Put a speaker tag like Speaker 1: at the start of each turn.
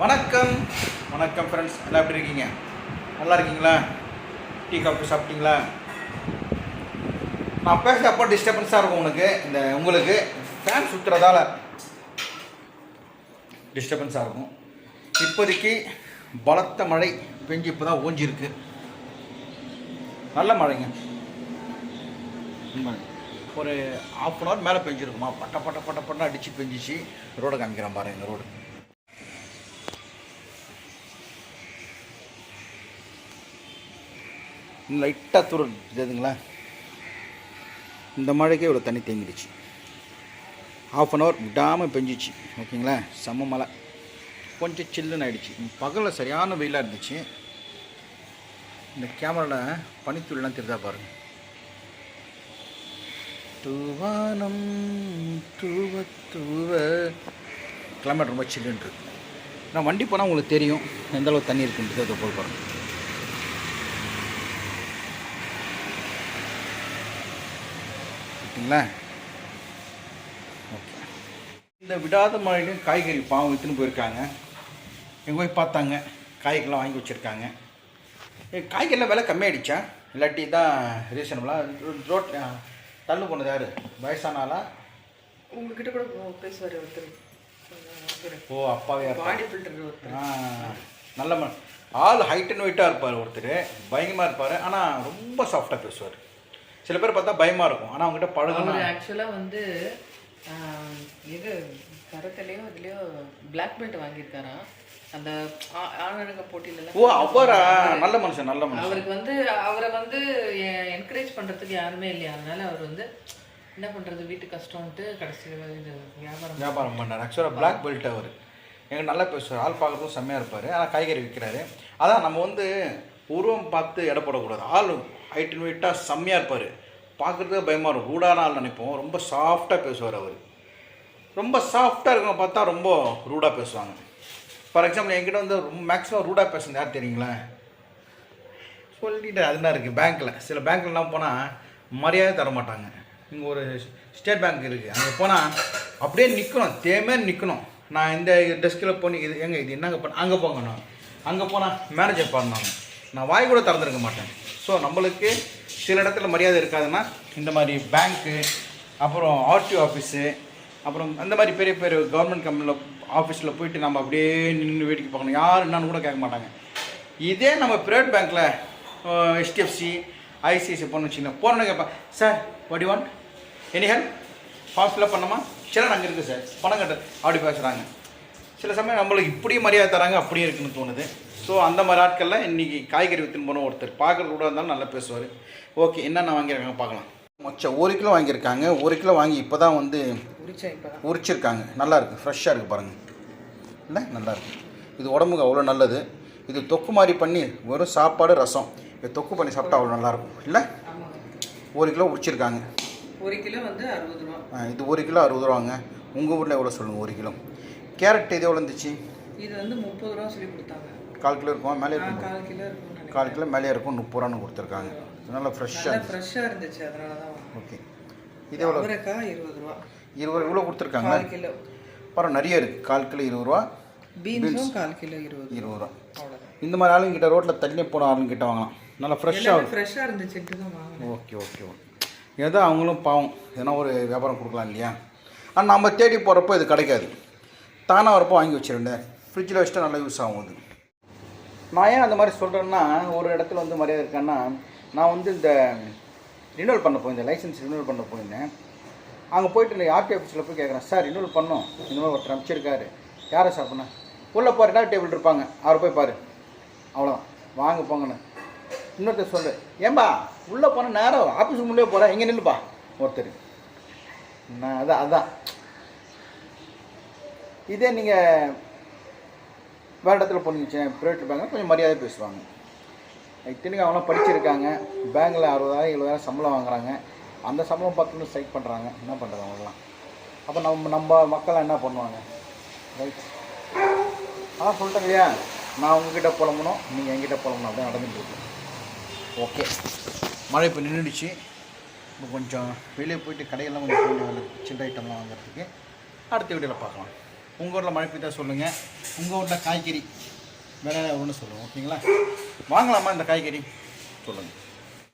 Speaker 1: வணக்கம் வணக்கம் ஃப்ரெண்ட்ஸ் எல்லாம் எப்படி இருக்கீங்க நல்லா இருக்கீங்களா டீ காஃபி சாப்பிட்டீங்களா நான் பேச அப்போ டிஸ்டர்பன்ஸாக இருக்கும் உனக்கு இந்த உங்களுக்கு ஃபேன் சுற்றுறதால டிஸ்டர்பன்ஸாக இருக்கும் இப்போதைக்கு பலத்த மழை பெஞ்சு இப்போ தான் ஓஞ்சிருக்கு நல்ல மழைங்க ஒரு ஆஃப் அன் ஹவர் மேலே பெஞ்சிருக்குமா பட்ட பட்ட பட்ட பட்டம் அடித்து பெஞ்சிச்சு ரோடை காமிக்கிறேன் பாருங்கள் ரோடு லைட்டாக துரு இதுங்களா இந்த மழைக்கே இவ்வளோ தண்ணி தேங்கிடுச்சு ஆஃப் அன் ஹவர் விடாமல் பெஞ்சிச்சு ஓகேங்களா செம்ம மழை கொஞ்சம் சில்லுன்னு ஆகிடுச்சு பகலில் சரியான வெயிலாக இருந்துச்சு இந்த கேமராவில் பனித்துள்ளலாம் தெரிதா பாருங்கள் தூவானம் தூவ தூவ கிளைமேட் ரொம்ப சில்லுன்னு இருக்குது நான் வண்டி போனால் உங்களுக்கு தெரியும் எந்தளவு தண்ணி இருக்குன்றது அதை போல் பாருங்கள் ஓகேங்களா ஓகே இந்த விடாத மழையிலையும் காய்கறி பாவம் விற்றுன்னு போயிருக்காங்க எங்கள் போய் பார்த்தாங்க காய்கறிலாம் வாங்கி வச்சுருக்காங்க காய்கறிலாம் விலை கம்மியாகிடுச்சா இல்லாட்டி தான் ரீசனபுளாக ரோட் தள்ளு போனது யார் வயசானாலா
Speaker 2: உங்ககிட்ட கூட பேசுவார் ஒருத்தர்
Speaker 1: ஓ அப்பாவே பாடி ஃபில்டர் நல்ல ஆள் ஹைட் அண்ட் வெயிட்டாக இருப்பார் ஒருத்தர் பயங்கரமாக இருப்பார் ஆனால் ரொம்ப சாஃப்டாக பேசுவார் சில பேர் பார்த்தா பயமாக இருக்கும் ஆனால் அவங்ககிட்ட பழகணும்
Speaker 2: ஆக்சுவலாக வந்து இது கரத்துலேயோ இதுலேயோ பிளாக் பெல்ட் வாங்கியிருக்காராம் அந்த ஆணரங்க போட்டியில
Speaker 1: ஓ அவரா நல்ல மனுஷன் நல்ல மனுஷன்
Speaker 2: அவருக்கு வந்து அவரை வந்து என்கரேஜ் பண்ணுறதுக்கு யாருமே இல்லையா அதனால அவர் வந்து என்ன பண்ணுறது வீட்டு கஷ்டம்ட்டு கடைசியில் இது
Speaker 1: வியாபாரம் வியாபாரம் பண்ணார் ஆக்சுவலாக பிளாக் பெல்ட் அவர் எங்கள் நல்லா பேசுவார் ஆள் பார்க்குறதும் செம்மையாக இருப்பார் ஆனால் காய்கறி விற்கிறாரு அதான் நம்ம வந்து உருவம் பார்த்து எடை போடக்கூடாது ஆள் ஹைட் அண்ட் வெயிட்டாக செம்மையாக இருப்பார் பார்க்குறதுக்கு பயமாக இருக்கும் ரூடான ஆள் நினைப்போம் ரொம்ப சாஃப்டாக பேசுவார் அவர் ரொம்ப சாஃப்டாக இருக்கவங்க பார்த்தா ரொம்ப ரூடாக பேசுவாங்க ஃபார் எக்ஸாம்பிள் என்கிட்ட வந்து ரொம்ப மேக்ஸிமம் ரூடாக பேசுனது யார் தெரியுங்களா சொல்லிட்டு அதுதான் இருக்குது பேங்க்கில் சில பேங்க்லாம் போனால் மரியாதை தர மாட்டாங்க இங்கே ஒரு ஸ்டேட் பேங்க் இருக்குது அங்கே போனால் அப்படியே நிற்கணும் தேமே நிற்கணும் நான் இந்த டெஸ்கில் போனி இது எங்கே இது என்னங்க போனேன் அங்கே போங்க நான் அங்கே போனால் மேனேஜர் பண்ணாங்க நான் வாய் கூட திறந்துருக்க மாட்டேன் ஸோ நம்மளுக்கு சில இடத்துல மரியாதை இருக்காதுன்னா இந்த மாதிரி பேங்க்கு அப்புறம் ஆர்டிஓ ஆஃபீஸு அப்புறம் அந்த மாதிரி பெரிய பெரிய கவர்மெண்ட் கம்பெனியில் ஆஃபீஸில் போயிட்டு நம்ம அப்படியே நின்று வீட்டுக்கு பார்க்கணும் யார் என்னன்னு கூட கேட்க மாட்டாங்க இதே நம்ம ப்ரைவேட் பேங்க்கில் ஹெச்டிஎஃப்சி ஐசிஐசி போன வச்சுக்கோங்க போனோன்னு கேட்பேன் சார் வடி ஒன் எனி ஹெல்ப் ஃபார்ம் ஃபில்அப் பண்ணோமா சில அங்கே இருக்குது சார் பணம் கட்ட அப்படி பேசுகிறாங்க சில சமயம் நம்மளுக்கு இப்படியும் மரியாதை தராங்க அப்படியே இருக்குன்னு தோணுது ஸோ அந்த மாதிரி ஆட்கள்லாம் இன்றைக்கி காய்கறி வித்துன்னு போன ஒருத்தர் பார்க்குற கூட இருந்தாலும் நல்லா பேசுவார் ஓகே என்னென்ன வாங்கியிருக்காங்க பார்க்கலாம் மொச்சம் ஒரு கிலோ வாங்கியிருக்காங்க ஒரு கிலோ வாங்கி இப்போ தான் வந்து உரிச்சிருக்காங்க நல்லாயிருக்கு ஃப்ரெஷ்ஷாக இருக்குது பாருங்கள் இல்லை நல்லா இது உடம்புக்கு அவ்வளோ நல்லது இது தொக்கு மாதிரி பண்ணி வெறும் சாப்பாடு ரசம் இது தொக்கு பண்ணி சாப்பிட்டா அவ்வளோ நல்லாயிருக்கும் இல்லை ஒரு கிலோ உரிச்சிருக்காங்க
Speaker 2: ஒரு கிலோ வந்து அறுபது
Speaker 1: ரூபா இது ஒரு கிலோ அறுபது ரூபாங்க உங்கள் ஊரில் எவ்வளோ சொல்லுங்கள் ஒரு கிலோ கேரட் இது எவ்வளோ இருந்துச்சு
Speaker 2: இது வந்து முப்பது ரூபா சொல்லி கொடுத்தாங்க
Speaker 1: கால் கிலோ இருக்கும் மேலே இருக்கும் கால் கிலோ இருக்கும் கால் கிலோ மேலே இருக்கும் முப்பது ரூபான்னு கொடுத்துருக்காங்க நல்லா ஃப்ரெஷ்ஷாக ஃப்ரெஷ்ஷாக இருந்துச்சு அதனால
Speaker 2: தான் ஓகே இது எவ்வளோ அவரைக்காய் இருபது
Speaker 1: ரூபா இருபது இவ்வளோ கொடுத்துருக்காங்க கால் கிலோ பரவாயில்ல நிறைய இருக்குது கால் கிலோ இருபது ரூபா
Speaker 2: பீன்ஸும் கால் கிலோ இருபது இருபது ரூபா
Speaker 1: இந்த மாதிரி ஆளுங்கிட்ட ரோட்டில் தள்ளி போன ஆளுங்கிட்ட வாங்கலாம் நல்லா ஃப்ரெஷ்ஷாக ஃப்ரெஷ்ஷாக இருந்துச்சு ஓகே ஓகே ஓகே ஏதோ அவங்களும் பாவம் எதனா ஒரு வியாபாரம் கொடுக்கலாம் இல்லையா ஆனால் நம்ம தேடி போகிறப்போ இது கிடைக்காது தானாக வரப்போ வாங்கி வச்சிருந்தேன் ஃப்ரிட்ஜில் வச்சுட்டா நல்லா யூஸ் ஆகும் அது நான் ஏன் அந்த மாதிரி சொல்கிறேன்னா ஒரு இடத்துல வந்து மரியாதை இருக்கேன்னா நான் வந்து இந்த ரினியூவல் பண்ண போயிருந்தேன் லைசன்ஸ் ரினியூவல் பண்ண போயிருந்தேன் அங்கே போயிட்டு நான் ஆர்டி ஆஃபீஸில் போய் கேட்குறேன் சார் ரினியூவல் பண்ணோம் இந்த மாதிரி ஒருத்தர் அமைச்சிருக்காரு யாரை சார் பண்ண உள்ளே போகிற ரெண்டாவது டேபிள் இருப்பாங்க அவரை போய் பாரு அவ்வளோ வாங்க போங்கண்ணே இன்னொருத்தர் சொல்லு ஏன்பா உள்ளே போனால் நேரம் ஆஃபீஸுக்கு முன்னே போகிறேன் இங்கே நில்லுப்பா ஒருத்தர் நான் அதான் அதான் இதே நீங்கள் வேறு இடத்துல போனீங்க ப்ரைவேட் பேங்க்கில் கொஞ்சம் மரியாதை பேசுவாங்க இத்தனைக்கு அவங்களாம் படிச்சிருக்காங்க பேங்கில் அறுபதாயிரம் எழுபதாயிரம் சம்பளம் வாங்குறாங்க அந்த சம்பளம் பார்த்துட்டு ஸ்ட்ரைக் பண்ணுறாங்க என்ன பண்ணுறது அவங்களாம் அப்போ நம்ம நம்ம மக்கள்லாம் என்ன பண்ணுவாங்க ரைட் அதான் சொல்லிட்டேங்க இல்லையா நான் உங்ககிட்ட புலம்பணும் நீங்கள் என்கிட்ட புலம்பணும் அப்படின்னு நடந்துட்டு ஓகே மழை இப்போ நின்றுடுச்சு இப்போ கொஞ்சம் வெளியே போயிட்டு கடையெல்லாம் கொஞ்சம் சின்ன ஐட்டம்லாம் வாங்குறதுக்கு அடுத்த வீடியோவில் பார்க்கலாம் உங்கள் ஊரில் மழை பெய்தா சொல்லுங்கள் உங்கள் வீட்டில் காய்கறி வேறு ஒன்று சொல்லுவோம் ஓகேங்களா வாங்கலாமா இந்த காய்கறி சொல்லுங்கள்